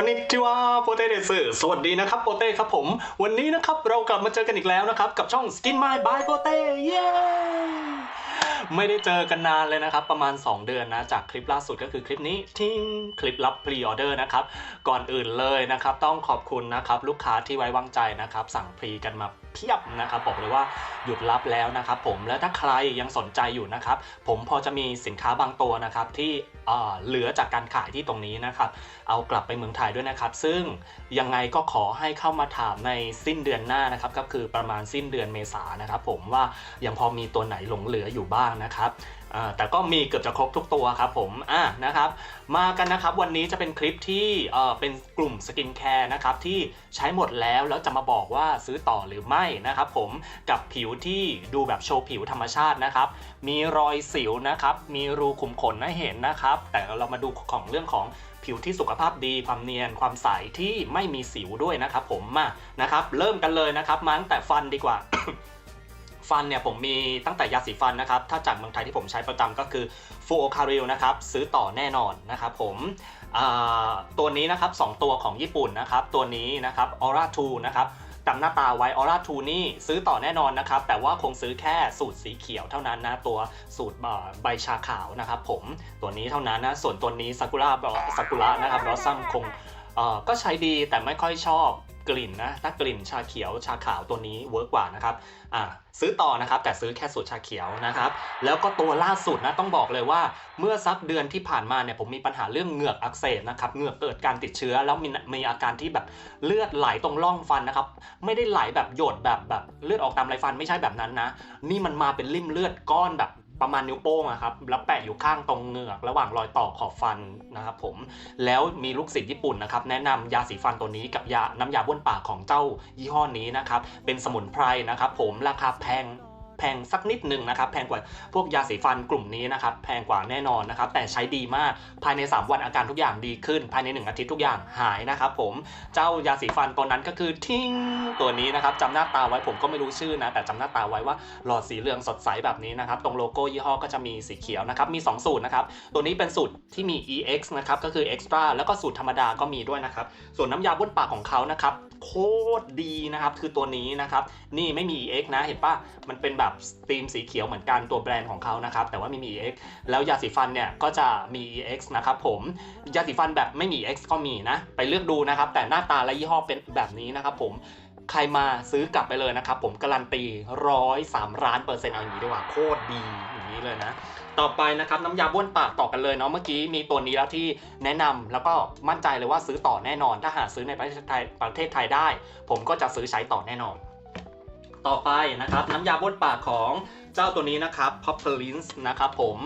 อนนิจิวาโปเต้เดซสวัสดีนะครับโปเต้ครับผม วันนี้นะครับเรากลับมาเจอกันอีกแล้วนะครับ กับช่อง Skin My by โปเต้เย้ไม่ได้เจอกันนานเลยนะครับ ประมาณ 2 เดือนนะ จากคลิปล่าสุดก็คือคลิปนี้ทิ้งคลิปรับพรีออเดอร์นะครับ ก่อนอื่นเลยนะครับ ต้องขอบคุณนะครับ ลูกค้าที่ไว้วางใจนะครับ สั่งพรีกันมา เพียบนะครับบอกเลยว่าหยุดรับแล้วนะครับผมและถ้าใครยังสนใจอยู่นะครับ ผมพอจะมีสินค้าบางตัวนะครับที่เหลือจากการขายที่ตรงนี้นะครับ เอากลับไปเมืองไทยด้วยนะครับ ซึ่งยังไงก็ขอให้เข้ามาถามในสิ้นเดือนหน้านะครับ ก็คือประมาณสิ้นเดือนเมษานะครับ ผมว่ายังพอมีตัวไหนหลงเหลืออยู่บ้างนะครับ แต่ก็มีเกือบจะครบทุกตัวครับผมอะนะครับ มากันนะครับวันนี้จะเป็นคลิปที่เป็นกลุ่มสกินแคร์นะครับที่ใช้หมดแล้วแล้วจะมาบอกว่าซื้อต่อหรือไม่นะครับผมกับผิวที่ดูแบบโชว์ผิวธรรมชาตินะครับ มีรอยสิวนะครับ มีรูขุมขนให้เห็นนะครับ แต่เรามาดูของเรื่องของผิวที่สุขภาพดีความเนียนความใสที่ไม่มีสิวด้วยนะครับผมมานะครับ เริ่มกันเลยนะครับมาตั้งแต่ฟันดีกว่า ฟันเนี่ยผมมีตั้งแต่ยาสีฟันนะครับ ถ้าจากเมืองไทยที่ผมใช้ประจำก็คือฟูโอคาริลนะครับ ซื้อต่อแน่นอนนะครับผมตัวนี้นะครับ 2 ตัวของญี่ปุ่นนะครับ ตัวนี้นะครับออร่าทูนะครับจำหน้าตาไว้ออร่าทูนี่ซื้อต่อแน่นอนนะครับ แต่ว่าคงซื้อแค่สูตรสีเขียวเท่านั้นนะตัวสูตรใบชาขาวนะครับผมตัวนี้เท่านั้นนะส่วนตัวนี้ซากุระซากุระนะครับบลอสซัมคงก็ใช้ดีแต่ไม่ค่อยชอบ กลิ่นนะถ้ากลิ่นชาเขียวชาขาวตัวนี้เวิร์กกว่านะครับอ่าซื้อต่อนะครับ แต่ซื้อแค่สูตรชาเขียวนะครับ แล้วก็ตัวล่าสุดนะต้องบอกเลยว่า เมื่อสักเดือนที่ผ่านมาเนี่ยผมมีปัญหาเรื่องเหงือกอักเสบนะครับเหงือกเกิดการติดเชื้อแล้วมีมีอาการที่แบบเลือดไหลตรงร่องฟันนะครับ ไม่ได้ไหลแบบหยดแบบแบบเลือดออกตามไรฟันไม่ใช่แบบนั้นนะ นี่มันมาเป็นริ่มเลือดก้อนแบบ ประมาณนิ้วโป้งอะครับแล้วแปะอยู่ข้างตรงเหงือก ระหว่างรอยต่อขอบฟันนะครับผมแล้วมีลูกศิษย์ญี่ปุ่นนะครับแนะนำยาสีฟันตัวนี้กับยาน้ำยาบ้วนปากของเจ้ายี่ห้อนี้นะครับเป็นสมุนไพรนะครับผมราคาแพง แพงสักนิดหนึ่งนะครับแพงกว่าพวกยาสีฟันกลุ่มนี้นะครับแพงกว่าแน่นอนนะครับแต่ใช้ดีมากภายใน 3 วันอาการทุกอย่างดีขึ้น ภายใน 1 อาทิตย์ทุกอย่างหายนะครับผมเจ้ายาสีฟันตัวนั้นก็คือทิ้งตัวนี้นะครับจำหน้าตาไว้ผมก็ไม่รู้ชื่อนะแต่จำหน้าตาไว้ว่าหลอดสีเหลืองสดใสแบบนี้นะครับตรงโลโก้ยี่ห้อก็จะมีสีเขียวนะครับมี 2 สูตรนะครับตัวนี้เป็นสูตรที่มี EX นะครับก็คือ Extra แล้วก็สูตรธรรมดาก็มีด้วยนะครับส่วนน้ำยาบ้วนปากของเขานะครับโคตรดีนะครับคือตัวนี้นะครับนี่ไม่มี EX นะเห็นปะมันเป็นแบบธีมสีเขียวเหมือนกันตัวแบรนด์ของเขานะครับ แต่ว่าไม่มี EX แล้วยาสีฟันเนี่ยก็จะมี EX นะครับผมยาสีฟันแบบไม่มี EX ก็มีนะ ไปเลือกดูนะครับ แต่หน้าตาและยี่ห้อเป็นแบบนี้นะครับผมใครมาซื้อกลับไปเลยนะครับ ผมการันตีร้อยสามล้านเปอร์เซ็นต์เอาอย่างนี้ดีกว่าโคตรดีอย่างนี้เลยนะ ต่อไปนะครับน้ำยาบ้วนปากต่อกันเลยเนาะเมื่อกี้มีตัวนี้แล้วที่แนะนำแล้วก็มั่นใจเลยว่าซื้อต่อแน่นอน ถ้าหาซื้อในประเทศไทยประเทศไทยได้ ผมก็จะซื้อใช้ต่อแน่นอน ต่อไปนะครับน้ำยาบ้วนปากของเจ้าตัวนี้นะครับ p o p p e r l i n s นะครับผม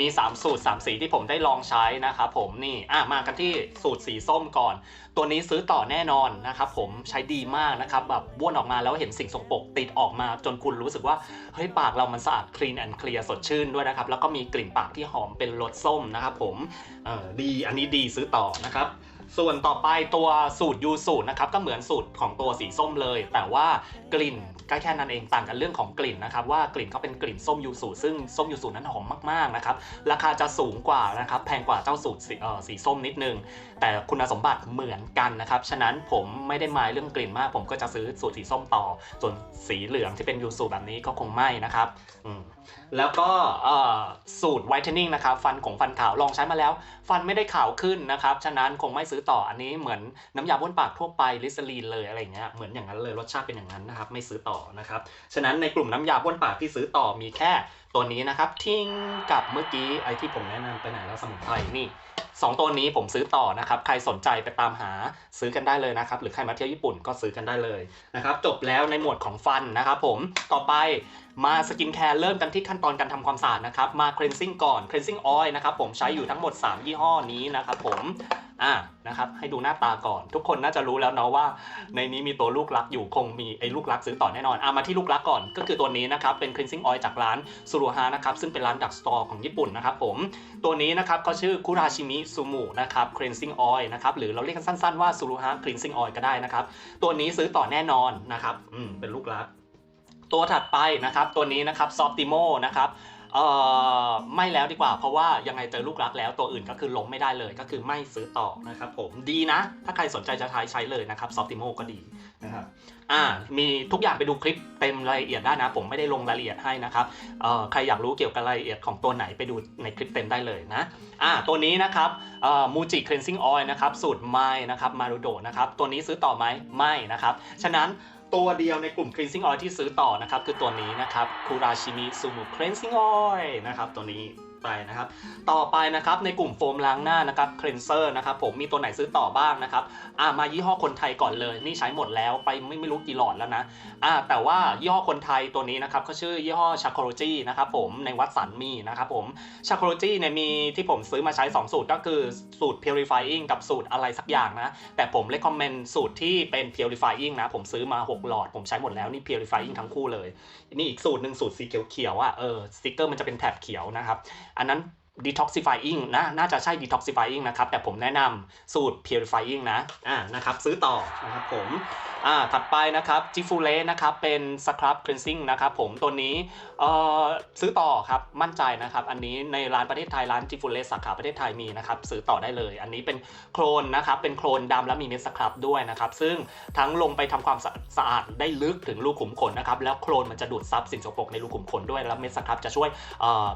มี 3 สูตร 3 สีที่ผมได้ลองใช้นะครับผมนี่อะมากันที่สูตรสีส้มก่อน ตัวนี้ซื้อต่อแน่นอนนะครับผมใช้ดีมากนะครับแบบบ้วนออกมาแล้วเห็นสิ่งสกปรกติดออกมาจนคุณรู้สึกว่าเฮ้ยปากเรามันสะอาดคลีนแอนด์เคลียสดชื่นด้วยนะครับ แล้วก็มีกลิ่นปากที่หอมเป็นรสส้มนะครับผมเออดีอันนี้ดีซื้อต่อนะครับ ส่วนต่อไปตัวสูตรยูสูตรนะครับก็เหมือนสูตรของตัวสีส้มเลย แต่ว่ากลิ่นก็แค่นั้นเองต่างกันเรื่องของกลิ่นนะครับว่ากลิ่นเขาเป็นกลิ่นส้มยูสูซึ่งส้มยูสูนั้นหอมมากๆนะครับราคาจะสูงกว่านะครับแพงกว่าเจ้าสูตรสีสีส้มนิดนึง แต่คุณสมบัติเหมือนกันนะครับฉะนั้นผมไม่ได้หมายเรื่องกลิ่นมาก ผมก็จะซื้อสูตรสีส้มต่อ ส่วนสีเหลืองที่เป็นยูสูแบบนี้ก็คงไม่นะครับแล้วก็สูตรไวท์เทนนิ่งนะครับฟันของฟันขาวลองใช้มาแล้ว ฟันไม่ได้ขาวขึ้นนะครับฉะนั้นคงไม่ซื้อต่ออันนี้เหมือนน้ำยาบ้วนปากทั่วไปลิสลีนเลยอะไรเงี้ยเหมือนอย่างนั้นเลยรสชาติเป็นอย่างนั้นนะครับไม่ซื้อต่อนะครับฉะนั้นในกลุ่มน้ำยาบ้วนปากที่ซื้อต่อมีแค่ ตัวนี้นะครับทิ้งกับเมื่อกี้ไอที่ผมแนะนำไปไหนแล้วสมุนไพรนี่สองตัวนี้ผมซื้อต่อนะครับ ใครสนใจไปตามหาซื้อกันได้เลยนะครับ หรือใครมาเที่ยวญี่ปุ่นก็ซื้อกันได้เลยนะครับ จบแล้วในหมวดของฟันนะครับผม ต่อไปมาสกินแคร์เริ่มกันที่ขั้นตอนการทำความสะอาดนะครับ มา cleansing ก่อน cleansing oil นะครับผมใช้อยู่ทั้งหมด 3 ยี่ห้อนี้นะครับผม อ่า นะครับ ให้ดูหน้าตาก่อน ทุกคนน่าจะรู้แล้วเนาะว่า ในนี้มีตัวลูกรักอยู่ คงมีไอ้ลูกรักซื้อต่อแน่นอนเอามาที่ลูกรักก่อน ก็คือตัวนี้นะครับ เป็น cleansing oil จากร้านสุรุฮานะครับซึ่งเป็นร้านดักสตอร์ของญี่ปุ่นนะครับผมตัวนี้นะครับเขาชื่อคุราชิมิซูมุนะครับ cleansing oil นะครับหรือเราเรียกกันสั้นๆว่าสุรุฮา cleansing oil ก็ได้นะครับตัวนี้ซื้อต่อแน่นอนนะครับอืมเป็นลูกรักตัวถัดไปนะครับตัวนี้นะครับ Soptimo นะครับเอ่อไม่แล้วดีกว่าเพราะว่ายังไงเจอลูกรักแล้วตัวอื่นก็คือล้มไม่ได้เลยก็คือไม่ซื้อต่อนะครับผมดีนะ ถ้าใครสนใจจะใช้ใช้เลยนะครับซอฟติโมก็ดีนะครับ อ่ามีทุกอย่างไปดูคลิปเต็มรายละเอียดได้นะ ผมไม่ได้ลงรายละเอียดให้นะครับเอ่อใครอยากรู้เกี่ยวกับรายละเอียดของตัวไหนไปดูในคลิปเต็มได้เลยนะอ่าตัวนี้นะครับมูจิคลีนซิ่งออยล์นะครับสูตรไม้นะครับมารุโดนะครับตัวนี้ซื้อต่อไหมไม่นะครับฉะนั้นตัวเดียวในกลุ่ม cleansing oil ที่ซื้อต่อนะครับ คือตัวนี้นะครับ Kurashimi Sumu cleansing oil นะครับตัวนี้ ไปนะครับ ต่อไปนะครับในกลุ่มโฟมล้างหน้านะครับ cleanser นะครับผมมีตัวไหนซื้อต่อบ้างนะครับอ่ามายี่ห้อคนไทยก่อนเลย นี่ใช้หมดแล้วไปไม่ไม่รู้กี่หลอดแล้วนะอ่าแต่ว่ายี่ห้อคนไทยตัวนี้นะครับเขาชื่อยี่ห้อ Chacology นะครับผมในวัดสันมีนะครับผม Chacology เนี่ยมีที่ผมซื้อมาใช้ 2 สูตรก็คือสูตร purifying กับสูตรอะไรสักอย่างนะ แต่ผม recommend สูตรที่เป็น purifying นะ ผมซื้อมา 6 หลอด ผมใช้หมดแล้วนี่ purifying ทั้งคู่เลย นี่อีกสูตรหนึ่งสูตรสีเขียวๆอะเออสติ๊กเกอร์มันจะเป็นแถบเขียวนะครับ อันนั้น detoxifying นะน่าจะใช่ detoxifying นะครับ แต่ผมแนะนำสูตร purifying นะอ่านะครับ ซื้อต่อนะครับผมอ่าถัดไปนะครับ g i f u l e นะครับ เป็น scrub cleansing นะครับผมตัวนี้ ซื้อต่อครับมั่นใจนะครับ อันนี้ในร้านประเทศไทยร้าน g i f u l e สสาขาประเทศไทยมีนะครับซื้อต่อได้เลย อันนี้เป็นโครนนะครับเป็นโครนดำแล้วมีเม็ดสครับด้วยนะครับ ซึ่งทั้งลงไปทำความสะอาดได้ลึกถึงรูขุมขนนะครับแล้วโครนมันจะดูดซับสิ่งสกปรกในรูขุมขนด้วยแล้วเม็ดสครับจะช่วย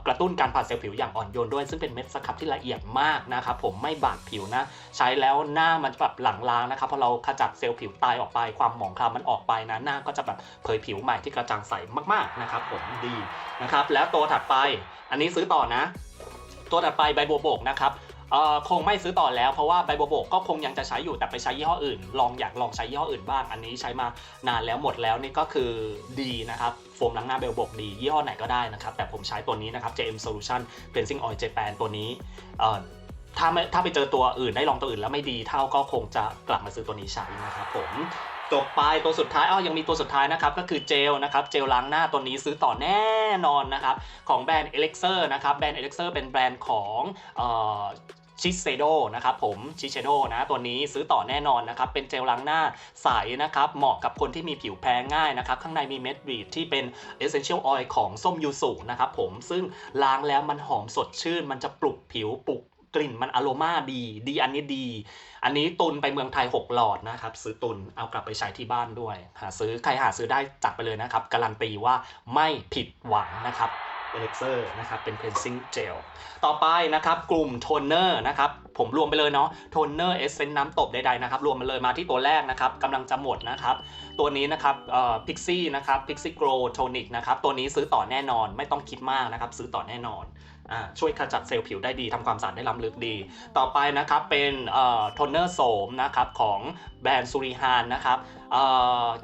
กระตุ้นการผ่านเซลล์ผิวอย่างอ่อนโยนด้วย ซึ่งเป็นเม็ดสครับที่ละเอียดมากนะครับผมไม่บาดผิวนะใช้แล้วหน้ามันแบบหลังล้างนะครับพอเราขจัดเซลล์ผิวตายออกไปความหมองคล้ำมันออกไปนะหน้าก็จะแบบเผยผิวใหม่ที่กระจ่างใสมากๆนะครับผมดีนะครับแล้วตัวถัดไปอันนี้ซื้อต่อนะ ตัวถัดไปใบบัวบกนะครับคงไม่ซื้อต่อแล้วเพราะว่าใบบัวบกก็คงยังจะใช้อยู่แต่ไปใช้ยี่ห้ออื่น ลองอยากลองใช้ยี่ห้ออื่นบ้าง อันนี้ใช้มานานแล้วหมดแล้วนี่ก็คือดีนะครับโฟมล้างหน้าใบบัวบกดี ยี่ห้อไหนก็ได้นะครับ แต่ผมใช้ตัวนี้นะครับ JM Solution Cleansing Oil Japan ตัวนี้ถ้าไม่ถ้าไปเจอตัวอื่นได้ลองตัวอื่นแล้วไม่ดีเท่าก็คงจะกลับมาซื้อตัวนี้ใช้นะครับผม จบไปตัวสุดท้ายอ้อยังมีตัวสุดท้ายนะครับก็คือเจลนะครับเจลล้างหน้าตัวนี้ซื้อต่อแน่นอนนะครับของแบรนด์ Elixir นะครับแบรนด์ Elixir เซอร์เป็นแบรนด์ของชิเซโดนะครับผมชิเชโดนะตัวนี้ซื้อต่อแน่นอนนะครับเป็นเจลล้างหน้าใสนะครับเหมาะกับคนที่มีผิวแพ้ง่ายนะครับข้างในมีเม็ดบีดที่เป็น Essential Oil ของส้มยูสุนะครับผมซึ่งล้างแล้วมันหอมสดชื่น มันจะปลุกผิวปลุก กลิ่นมันอโรมาดี ดีอันนี้ดี อันนี้ตุนไปเมืองไทย 6 หลอดนะครับ ซื้อตุนเอากลับไปใช้ที่บ้านด้วย หาซื้อใครหาซื้อได้จัดไปเลยนะครับ การันตีว่าไม่ผิดหวังนะครับเอเล็กเซอร์นะครับเป็น cleansing gel ต่อไปนะครับกลุ่มโทนเนอร์นะครับผมรวมไปเลยเนาะโทนเนอร์เอสเซนต์น้ำตบใดๆนะครับรวมมาเลยมาที่ตัวแรกนะครับกำลังจะหมดนะครับตัวนี้นะครับเอ่อพิกซี่นะครับพิกซี่โกลโทนิกนะครับตัวนี้ซื้อต่อแน่นอนไม่ต้องคิดมากนะครับซื้อต่อแน่นอน ช่วยขจัดเซลล์ผิวได้ดีทำความสะอาดได้ล้ำลึกดี ต่อไปนะครับเป็นโทนเนอร์โสมนะครับของแบรนด์ซูริฮานนะครับ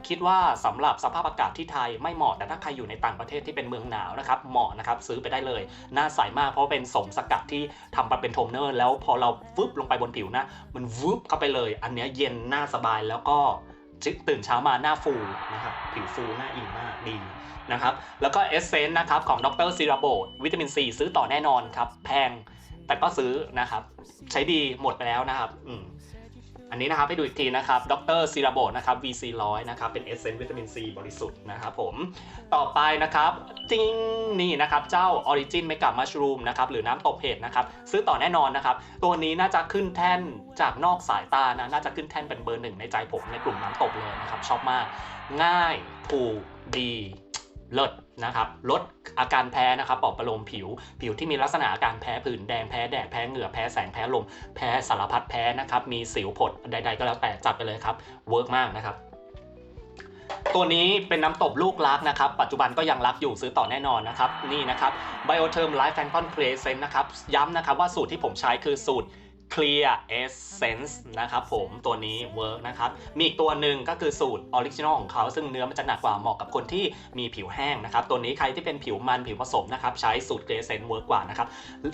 คิดว่าสำหรับสภาพอากาศที่ไทยไม่เหมาะแต่ถ้าใครอยู่ในต่างประเทศที่เป็นเมืองหนาวนะครับเหมาะนะครับซื้อไปได้เลยหน้าใสมากเพราะเป็นโสมสกัดที่ทำมาเป็นโทนเนอร์ แล้วพอเราฟึบลงไปบนผิวนะ มันวึบเข้าไปเลย อันเนี้ยเย็นหน้าสบายแล้วก็ ตื่นเช้ามาหน้าฟูนะครับผิวฟูหน้าอิ่มมากดีนะครับแล้วก็เอสเซนต์นะครับของดรซีราโบวิตามินซีซื้อต่อแน่นอนครับ แพงแต่ก็ซื้อนะครับ ใช้ดีหมดไปแล้วนะครับอืม อันนี้นะครับให้ดูอีกทีนะครับดรซีราโบนะครับ VC 100นะครับเป็นเอสเซนต์วิตามินซีบริสุทธิ์นะครับผมต่อไปนะครับจริงนี่นะครับเจ้า Origin m a k e u p Mushroom นะครับหรือน้ำตบเห็ดนะครับซื้อต่อแน่นอนนะครับ ตัวนี้น่าจะขึ้นแท่นจากนอกสายตานะน่าจะขึ้นแท่นเป็นเบอร์หนึ่งในใจผมในกลุ่มน้ำตบเลยนะครับชอบมาก ง่ายถูกดี เลิศนะครับลดอาการแพ้นะครับปอบประโลมผิว ผิวที่มีลักษณะอาการแพ้ผื่นแดงแพ้แดดแพ้เหงื่อแพ้แสงแพ้ลม แพ้สารพัดแพ้นะครับมีสิวผดใด ๆ ก็แล้วแต่จัดไปเลยครับเวิร์กมากนะครับตัวนี้เป็นน้ำตบลูกรักนะครับ ปัจจุบันก็ยังรักอยู่ซื้อต่อแน่นอนนะครับ นี่นะครับ Biotherm Life Phantom Crescent นะครับ ย้ำนะครับว่าสูตรที่ผมใช้คือสูตร Clear Essence นะครับผมตัวนี้เวิร์กนะครับมีอีกตัวหนึ่งก็คือสูตรออริจินอลของเขา ซึ่งเนื้อมันจะหนักกว่าเหมาะกับคนที่มีผิวแห้งนะครับ ตัวนี้ใครที่เป็นผิวมันผิวผสมนะครับ ใช้สูตร Clear Essence เวิร์กกว่านะครับ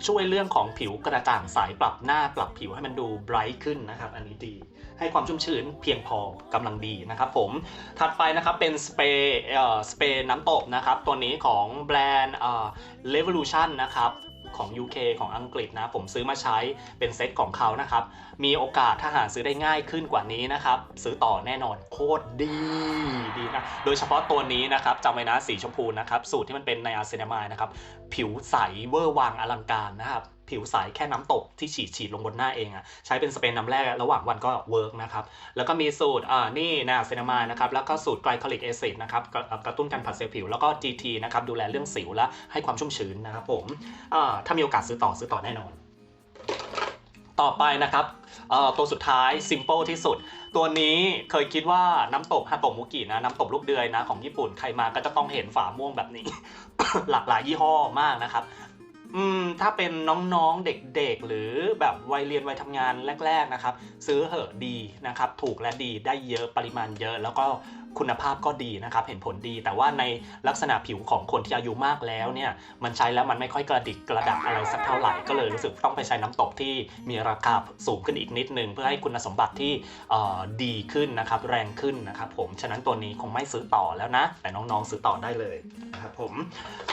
ช่วยเรื่องของผิวกระจ่างใสปรับหน้าปรับผิวให้มันดูไบรท์ขึ้นนะครับ อันนี้ดีให้ความชุ่มชื้นเพียงพอกำลังดีนะครับผม ถัดไปนะครับเป็นสเปรย์เอ่อสเปรย์น้ำตบนะครับ ตัวนี้ของแบรนด์เอ่อ Revolution นะครับ ของ UK ของอังกฤษนะ ผมซื้อมาใช้เป็นเซตของเขานะครับ มีโอกาสถ้าหาซื้อได้ง่ายขึ้นกว่านี้นะครับ ซื้อต่อแน่นอนโคตรดีดีนะ โดยเฉพาะตัวนี้นะครับจำไว้นะสีชมพูนะครับ สูตรที่มันเป็นในอาร์เซนามายนะครับ ผิวใสเวอร์วังอลังการนะครับ ผิวใสแค่น้ำตกที่ฉีดฉีดลงบนหน้าเองอะใช้เป็นสเปรย์น้ำแร่ระหว่างวันก็เวิร์กนะครับแล้วก็มีสูตรอ่านี่นะเซนามานะครับแล้วก็สูตรไกลคอลิกแอซิดนะครับกระกระตุ้นการผัดเซลล์ผิวแล้วก็ GT นะครับดูแลเรื่องสิวและให้ความชุ่มชื้นนะครับผมอ่าถ้ามีโอกาสซื้อต่อซื้อต่อแน่นอน ต่อไปนะครับตัวสุดท้าย simple ที่สุด ตัวนี้เคยคิดว่าน้ำตกฮาโตะมุกินะน้ำตกลูกเดือยนะของญี่ปุ่นใครมาก็จะต้องเห็นฝาม่วงแบบนี้ หลากหลายยี่ห้อมากนะครับ อืมถ้าเป็นน้องๆเด็กๆ หรือแบบวัยเรียนวัยทำงานแรก ๆนะครับ ซื้อเหอะดีนะครับ ถูกและดีได้เยอะปริมาณเยอะแล้วก็ คุณภาพก็ดีนะครับเห็นผลดี แต่ว่าในลักษณะผิวของคนที่อายุมากแล้วเนี่ยมันใช้แล้วมันไม่ค่อยกระดิกกระดักอะไรสักเท่าไหร่ก็เลยรู้สึกต้องไปใช้น้ำตกที่มีราคาสูงขึ้นอีกนิดนึง เพื่อให้คุณสมบัติที่เอ่อดีขึ้นนะครับแรงขึ้นนะครับผมฉะนั้นตัวนี้คงไม่ซื้อต่อแล้วนะ แต่น้องๆซื้อต่อได้เลยนะครับผม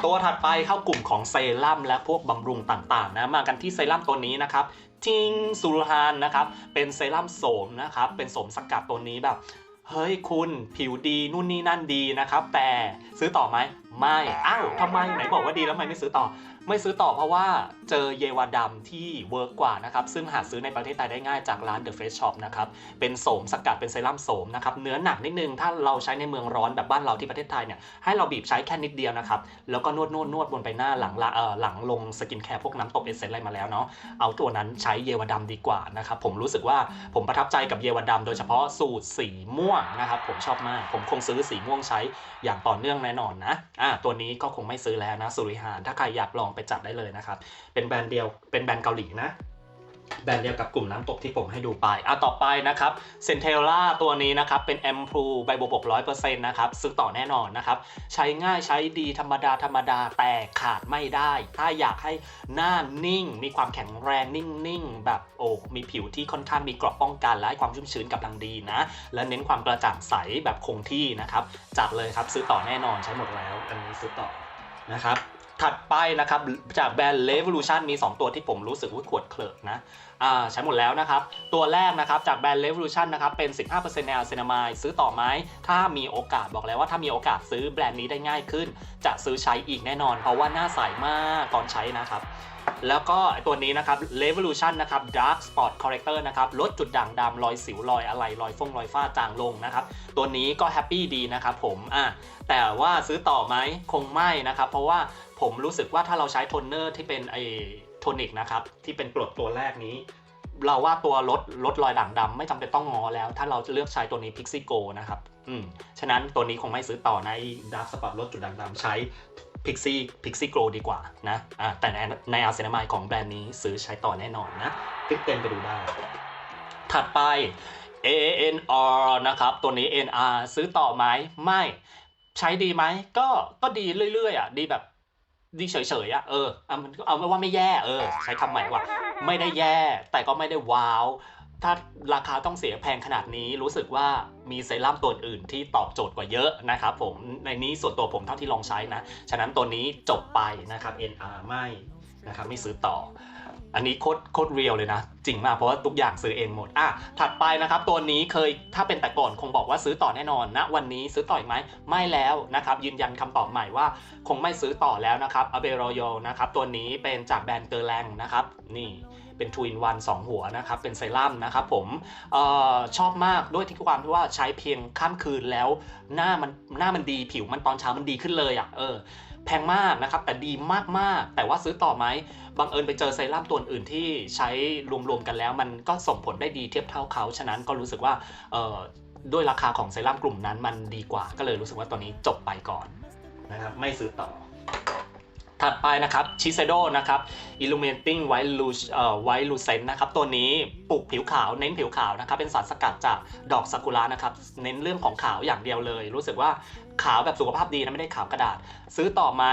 ตัวถัดไปเข้ากลุ่มของเซรั่มและพวกบำรุงต่างๆนะมากันที่เซรั่มตัวนี้นะครับทิงซูรฮานนะครับเป็นเซรั่มโสมนะครับเป็นโสมสกัดตัวนี้แบบ เฮ้ยคุณผิวดีนู่นนี่นั่นดีนะครับ แต่ซื้อต่อไหมไม่อ้าวทำไมไหนบอกว่าดีแล้วทำไมไม่ซื้อต่อ ไม่ซื้อต่อเพราะว่าเจอเยวาดำที่เวิร์กกว่านะครับ ซึ่งหาซื้อในประเทศไทยได้ง่ายจากร้าน The Face Shop นะครับ เป็นโสมสกัดเป็นเซรั่มโสมนะครับ เนื้อหนักนิดนึง ถ้าเราใช้ในเมืองร้อนแบบบ้านเราที่ประเทศไทยเนี่ย ให้เราบีบใช้แค่นิดเดียวนะครับ แล้วก็นวดนวดนวดบนใบหน้าหลังละเอ่อหลังลงสกินแคร์พวกน้ำตบเอเซนต์อะไรมาแล้วเนาะ เอาตัวนั้นใช้เยวาดำดีกว่านะครับ ผมรู้สึกว่าผมประทับใจกับเยวาดำโดยเฉพาะสูตรสีม่วงนะครับ ผมชอบมาก ผมคงซื้อสีม่วงใช้อย่างต่อเนื่องแน่นอนนะ อ่าตัวนี้ก็คงไม่ซื้อแล้วนะสุริหานถ้าใครอยากลองไปจัดได้เลยนะครับ เป็นแบรนด์เดียว เป็นแบรนด์เกาหลีนะ แบรนด์เดียวกับกลุ่มน้ำตกที่ผมให้ดูไปอะต่อไปนะครับเซนเทล่าตัวนี้นะครับ เป็นแอมพูใบบวบกร้อยเปอร์เซ็นต์นะครับ ซื้อต่อแน่นอนนะครับ ใช้ง่ายใช้ดีธรรมดาธรรมดาแต่ขาดไม่ได้ ถ้าอยากให้หน้านิ่ง มีความแข็งแรงนิ่งๆ แบบโอ้ มีผิวที่ค่อนข้างมีเกราะป้องกันและให้ความชุ่มชื้นกำลังดีนะ และเน้นความกระจ่างใสแบบคงที่นะครับ จัดเลยครับซื้อต่อแน่นอนใช้หมดแล้วอันนี้ซื้อต่อนะครับ ถัดไปนะครับ จากแบรนด์ Revolution มี 2 ตัวที่ผมรู้สึกว่าขวดเคลิกนะใช้หมดแล้วนะครับ ตัวแรกนะครับจากแบรนด์ Revolution นะครับเป็น 15%ในอาร์เซนามายซื้อต่อไหมถ้ามีโอกาสบอกแล้วว่าถ้ามีโอกาสซื้อแบรนด์นี้ได้ง่ายขึ้น จะซื้อใช้อีกแน่นอน เพราะว่าหน้าใสมากตอนใช้นะครับแล้วก็ตัวนี้นะครับ Revolution นะครับ Dark Spot Corrector นะครับลดจุดด่างดำรอยสิวรอยอะไรรอยฟงรอยฝ้าจางลงนะครับ ตัวนี้ก็แฮปปี้ดีนะครับผมอะแต่ว่าซื้อต่อไหมคงไม่นะครับ เพราะว่า ผมรู้สึกว่าถ้าเราใช้โทนเนอร์ที่เป็นไอโทนิกนะครับ ที่เป็นกรดตัวแรกนี้ เราว่าตัวลดลดรอยด่างดำไม่จำเป็นต้องงอแล้ว ถ้าเราจะเลือกใช้ตัวนี้ Pixie Go นะครับ อืม ฉะนั้นตัวนี้คงไม่ซื้อต่อใน Dark Spot ลดจุดด่างดำใช้ Pixie Pixie Glow ดีกว่านะอ่าแต่ในในอาร์เซนามายของแบรนด์นี้ซื้อใช้ต่อแน่นอนนะคลิกเต็มไปดูได้ ถัดไป ANR นะครับ ตัวนี้ NR ซื้อต่อไหมไม่ ใช้ดีไหมก็ก็ดีเรื่อยๆอะดีแบบ ดีเฉยๆอะเออเอามันเอาไม่ว่าไม่แย่เออใช้คำใหม่ว่า ไม่ได้แย่ แต่ก็ไม่ได้ว้าว ถ้าราคาต้องเสียแพงขนาดนี้รู้สึกว่ามีเซรั่มตัวอื่นที่ตอบโจทย์กว่าเยอะนะครับผมในนี้ส่วนตัวผมเท่าที่ลองใช้นะ ฉะนั้นตัวนี้จบไปนะครับ NR ไม่นะครับไม่ซื้อต่อ อันนี้โคตรโคตรเรียลเลยนะ จริงมากเพราะว่าทุกอย่างซื้อเองหมดอะถัดไปนะครับตัวนี้เคยถ้าเป็นแต่ก่อนคงบอกว่าซื้อต่อแน่นอนนะวันนี้ซื้อต่ออีกไหมไม่แล้วนะครับยืนยันคำตอบใหม่ว่า คงไม่ซื้อต่อแล้วนะครับอเบรอยนะครับตัวนี้เป็นจากแบรนด์เกอร์แลงนะครับนี่เป็นทูอินวันสองหัวนะครับเป็นเซรั่มนะครับผมออชอบมากด้วยที่ความที่ว่าใช้เพียงข้ามคืนแล้ว หน้ามันหน้ามันดีผิวมันตอนเช้ามันดีขึ้นเลยอะเออ แพงมากนะครับ แต่ดีมากๆ แต่ว่าซื้อต่อไหมบังเอิญไปเจอเซรั่มตัวอื่นที่ใช้รวมๆกันแล้ว มันก็ส่งผลได้ดีเทียบเท่าเขาฉะนั้นก็รู้สึกว่าด้วยราคาของเซรั่มกลุ่มนั้นมันดีกว่า ก็เลยรู้สึกว่าตัวนี้จบไปก่อนนะครับไม่ซื้อต่อถัดไปนะครับชิเซโดนะครับ Illuminating White Lu เอ่อ White Lucent นะครับตัวนี้ปลูกผิวขาวเน้นผิวขาวนะครับเป็นสารสกัดจากดอกซากุระนะครับเน้นเรื่องของขาวอย่างเดียวเลย รู้สึกว่า ขาวแบบสุขภาพดีนะไม่ได้ขาวกระดาษ ซื้อต่อไหม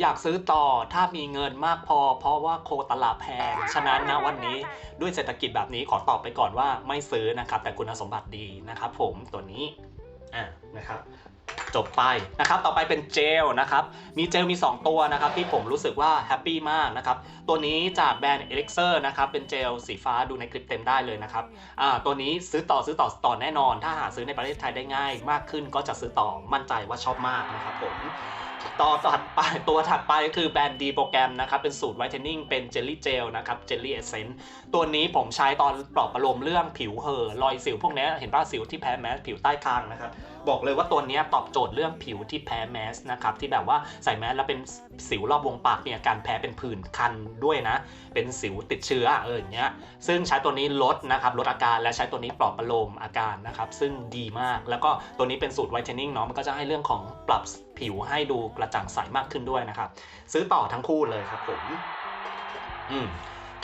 อยากซื้อต่อถ้ามีเงินมากพอ เพราะว่าโคตลาดแพงฉะนั้นนะวันนี้ด้วยเศรษฐกิจแบบนี้ขอตอบไปก่อนว่าไม่ซื้อนะครับ แต่คุณสมบัติดีนะครับ ผมตัวนี้อ่านะครับ จบไปนะครับต่อไปเป็นเจลนะครับมีเจลมี 2 ตัวนะครับที่ผมรู้สึกว่าแฮปปี้มากนะครับตัวนี้จากแบรนด์ Elixir นะครับเป็นเจลสีฟ้าดูในคลิปเต็มได้เลยนะครับอ่าตัวนี้ซื้อต่อซื้อต่อต่อแน่นอน ถ้าหาซื้อในประเทศไทยได้ง่าย มากขึ้นก็จะซื้อต่อมั่นใจว่าชอบมากนะครับผมต่อถัดไปตัวถัดไปก็คือแบรนด์ดีโปรแกรมนะครับเป็นสูตรไวท์เทนนิ่งเป็นเจลลี่เจลนะครับเจลลี่เอเซนต์ตัวนี้ผมใช้ตอนปลอบประโลมเรื่องผิวเห่อรอยสิวพวกนี้เห็นป่ะสิวที่แพ้แมสผิวใต้คางนะครับ บอกเลยว่าตัวนี้ตอบโจทย์เรื่องผิวที่แพ้แมสนะครับที่แบบว่าใส่แมสแล้วเป็นสิวรอบวงปากมีอาการแพ้เป็นผื่นคันด้วยนะ เป็นสิวติดเชื้อเอออย่างเงี้ยซึ่งใช้ตัวนี้ลดนะครับลดอาการและใช้ตัวนี้ปลอบประโลมอาการนะครับซึ่งดีมากแล้วก็ตัวนี้เป็นสูตรไวท์เทนนิ่งเนาะมันก็จะให้เรื่องของปรับผิวให้ดูกระจ่างใสมากขึ้นด้วยนะครับ ซื้อต่อทั้งคู่เลยครับผมอืม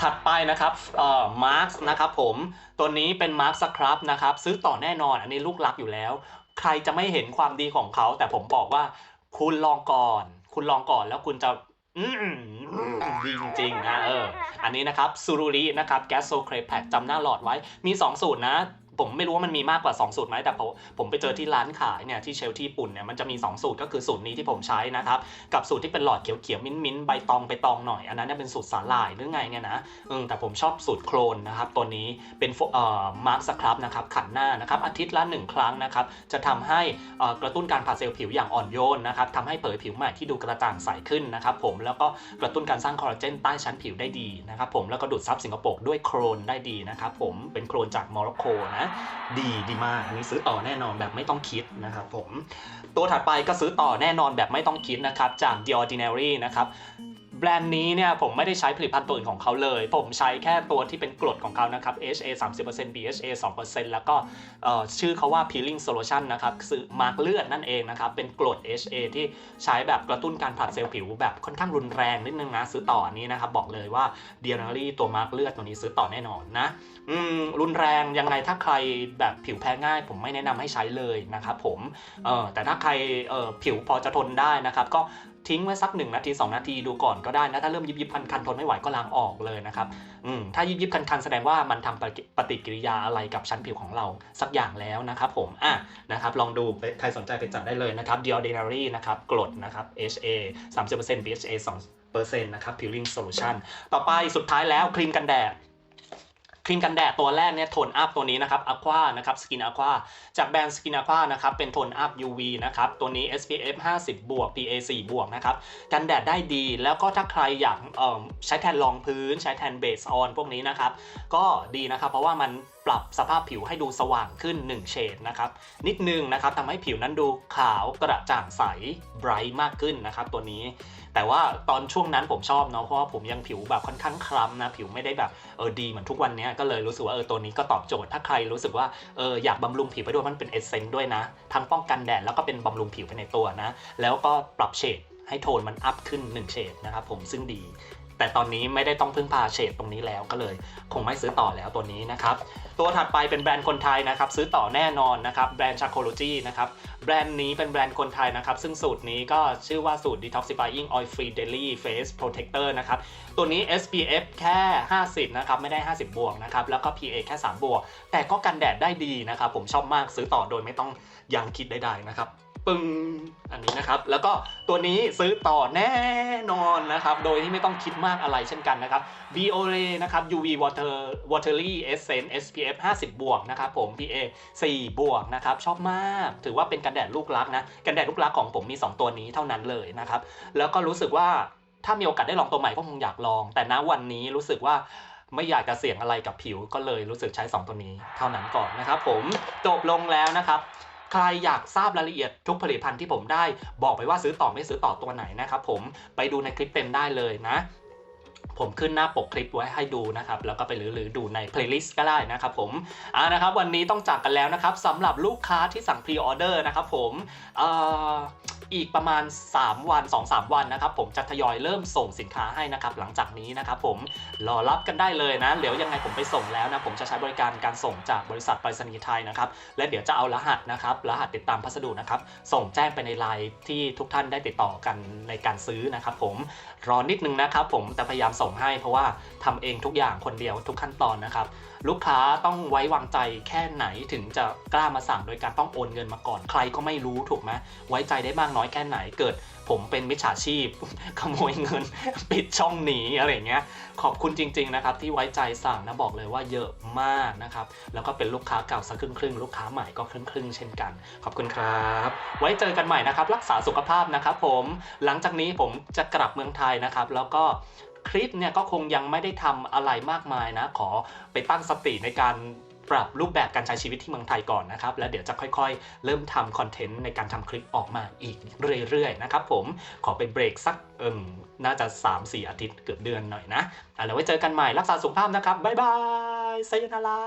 ถัดไปนะครับเอ่อมาร์คนะครับผม ตัวนี้เป็นมาร์คสครับนะครับ ซื้อต่อแน่นอน อันนี้ลูกรักอยู่แล้ว ใครจะไม่เห็นความดีของเขา แต่ผมบอกว่า คุณลองก่อน คุณลองก่อนแล้วคุณจะดีจริงๆนะเออ อันนี้นะครับซูรุรินะครับแกสโซเครแพคจำหน้าหลอดไว้มี 2 สูตรนะ ผมไม่รู้ว่ามันมีมากกว่า 2 สูตรไหมแต่ผมผมไปเจอที่ร้านขายเนี่ยที่เชลที่ญี่ปุ่นเนี่ยมันจะมี 2 สูตรก็คือสูตรนี้ที่ผมใช้นะครับ กับสูตรที่เป็นหลอดเขียวๆมิ้นท์ๆใบตองใบตองหน่อย อันนั้นเนยเป็นสูตรสาหร่ายหรือไงเนี่ยนะเอืมแต่ผมชอบสูตรโครนนะครับตัวนี้เป็นเอ่อมาร์คสครับนะครับขันหน้านะครับอาทิตย์ละ1ครั้งนะครับจะทำให้เอ่อกระตุ้นการผลัดเซลล์ผิวอย่างอ่อนโยนนะครับทำให้เผยผิวใหม่ที่ดูกระจ่างใสขึ้นนะครับผมแล้วก็กระตุ้นการสร้างคอลลาเจนใต้ชั้นผิวได้ดีนะครับผมแล้วก็ดูดซับสิงกระโปรกด้วยโครนได้ดีนะครับผมเป็นโครนจากโมร็อกโกนะดีดีมากอันนี้ซื้อต่อแน่นอนแบบไม่ต้องคิดนะครับผม ตัวถัดไปก็ซื้อต่อแน่นอนแบบไม่ต้องคิดนะครับจาก The Ordinary นะครับ แบรนด์นี้เนี่ยผมไม่ได้ใช้ผลิตภัณฑ์ตัวอื่นของเขาเลย ผมใช้แค่ตัวที่เป็นกรดของเขานะครับ HA 30% BHA 2%แล้วก็ชื่อเขาว่า Peeling Solution นะครับคือมาร์กเลือดนั่นเองนะครับเป็นกรด HA ที่ใช้แบบกระตุ้นการผลัดเซลล์ผิวแบบค่อนข้างรุนแรงนิดนึงนะซื้อต่อนี้นะครับบอกเลยว่า d i a n a r y ตัวมาร์กเลือดตัวนี้ซื้อต่อแน่นอนนะอืมรุนแรงยังไงถ้าใครแบบผิวแพ้ง่าย ผมไม่แนะนำให้ใช้เลยนะครับผมเออแต่ถ้าใครเออผิวพอจะทนได้นะครับก็ ทิ้งไว้สัก1นาที 2 นาทีดูก่อนก็ได้นะถ้าเริ่มยิบยิบคันคันทนไม่ไหวก็ล้างออกเลยนะครับอืมถ้ายิบยิบคันคันแสดงว่ามันทำปฏิปฏิกิริยาอะไรกับชั้นผิวของเราสักอย่างแล้วนะครับผมอะนะครับลองดูใครสนใจไปจัดได้เลยนะครับ The Ordinary นะครับกรดนะครับ HA 30% BHA 2%นะครับ Peeling Solution ต่อไปสุดท้ายแล้วครีมกันแดด รีมกันแดดตัวแรกเนี่ยโทนอัพตัวนี้นะครับ Aqua นะครับ Skin Aqua จากแบรนด์ Skin Aqua นะครับเป็นโทนอัพ UV นะครับตัวนี้ SPF 50 บวก PA 4 บวกนะครับกันแดดได้ดี แล้วก็ถ้าใครอยากเอิ่มใช้แทนรองพื้น ใช้แทนเบสออนพวกนี้นะครับก็ดีนะครับเพราะว่ามันปรับสภาพผิวให้ดูสว่างขึ้น 1 เฉดนะครับนิดนึงนะครับทำให้ผิวนั้นดูขาวกระจ่างใสไบรท์มากขึ้นนะครับตัวนี้ แต่ว่าตอนช่วงนั้นผมชอบเนาะเพราะว่าผมยังผิวแบบค่อนข้างคล้ำนะผิวไม่ได้แบบเออดีเหมือนทุกวันนี้ก็เลยรู้สึกว่าเออตัวนี้ก็ตอบโจทย์ ถ้าใครรู้สึกว่าเอออยากบำรุงผิวไปด้วยมันเป็นเอเซนต์ด้วยนะทั้งป้องกันแดดแล้วก็เป็นบำรุงผิวไปในตัวนะแล้วก็ปรับเฉดให้โทนมันอัพขึ้น1เฉดนะครับผมซึ่งดี แต่ตอนนี้ไม่ได้ต้องพึ่งพาเฉดตรงนี้แล้วก็เลย คงไม่ซื้อต่อแล้วตัวนี้นะครับ ตัวถัดไปเป็นแบรนด์คนไทยนะครับ ซื้อต่อแน่นอนนะครับ แบรนด์ Chacology นะครับ แบรนด์นี้เป็นแบรนด์คนไทยนะครับ ซึ่งสูตรนี้ก็ชื่อว่าสูตร Detoxifying Oil Free Daily Face Protector นะครับ ตัวนี้ SPF แค่ 50 นะครับ ไม่ได้ 50 บวกนะครับ แล้วก็ PA แค่ 3 บวก แต่ก็กันแดดได้ดีนะครับ ผมชอบมากซื้อต่อโดยไม่ต้องยังคิดใดๆนะครับ ปึ้งอันนี้นะครับ แล้วก็ตัวนี้ซื้อต่อแน่นอนนะครับ โดยที่ไม่ต้องคิดมากอะไรเช่นกันนะครับ Biore นะครับ UV Water Watery Essence SPF 50 บวกนะครับผม PA 4 บวกนะครับ ชอบมาก ถือว่าเป็นกันแดดลูกรักนะ กันแดดลูกรักของผมมี 2 ตัวนี้เท่านั้นเลยนะครับ แล้วก็รู้สึกว่าถ้ามีโอกาสได้ลองตัวใหม่ก็คงอยากลอง แต่ณวันนี้รู้สึกว่าไม่อยากจะเสี่ยงอะไรกับผิวก็เลยรู้สึกใช้ 2 ตัวนี้เท่านั้นก่อนนะครับผมจบลงแล้วนะครับ ใครอยากทราบรายละเอียดทุกผลิตภัณฑ์ที่ผมได้ บอกไปว่าซื้อต่อไม่ซื้อต่อตัวไหนนะครับผมไปดูในคลิปเต็มได้เลยนะผมขึ้นหน้าปกคลิปไว้ให้ดูนะครับ แล้วก็ไปหรือดูในเพลย์ลิสต์ก็ได้นะครับผมอ่านะครับวันนี้ต้องจากกันแล้วนะครับสำหรับลูกค้าที่สั่งพรีออเดอร์นะครับผมเอ่อ อีกประมาณ 3 วัน 2-3 วันนะครับผมจะทยอยเริ่มส่งสินค้าให้นะครับหลังจากนี้นะครับผมรอรับกันได้เลยนะเดี๋ยวยังไงผมไปส่งแล้วนะผมจะใช้บริการการส่งจากบริษัทไปรษณีย์ไทยนะครับและเดี๋ยวจะเอารหัสนะครับรหัสติดตามพัสดุนะครับส่งแจ้งไปในไลน์ที่ทุกท่านได้ติดต่อกันในการซื้อนะครับผมรอนิดนึงนะครับผมแต่พยายามส่งให้เพราะว่าทำเองทุกอย่างคนเดียวทุกขั้นตอนนะครับ ลูกค้าต้องไว้วางใจแค่ไหนถึงจะกล้ามาสั่งโดยการต้องโอนเงินมาก่อน ใครก็ไม่รู้ถูกไหมไว้ใจได้มากน้อยแค่ไหนเกิด ผมเป็นมิจฉาชีพ ขโมยเงิน ปิดช่องหนีอะไรเงี้ยขอบคุณจริง ๆ นะครับ ที่ไว้ใจสั่งนะบอกเลยว่าเยอะมากนะครับ แล้วก็เป็นลูกค้าเก่าสักครึ่งครึ่งๆลูกค้าใหม่ก็ครึ่งครึ่งๆเช่นกัน ขอบคุณครับ ไว้เจอกันใหม่นะครับ รักษาสุขภาพนะครับ ผมหลังจากนี้ผมจะกลับเมืองไทยนะครับ แล้วก็ คลิปเนี่ยก็คงยังไม่ได้ทำอะไรมากมายนะ ขอไปตั้งสติในการปรับรูปแบบการใช้ชีวิตที่เมืองไทยก่อนนะครับ แล้วเดี๋ยวจะค่อยๆ เริ่มทำคอนเทนต์ในการทำคลิปออกมาอีกเรื่อยๆ นะครับผมขอไปเบรกสักเอิมน่าจะ 3-4 อาทิตย์เกือบเดือนหน่อยนะอะแล้วไว้เจอกันใหม่รักษาสุขภาพนะครับ บ๊ายบายไซยนารา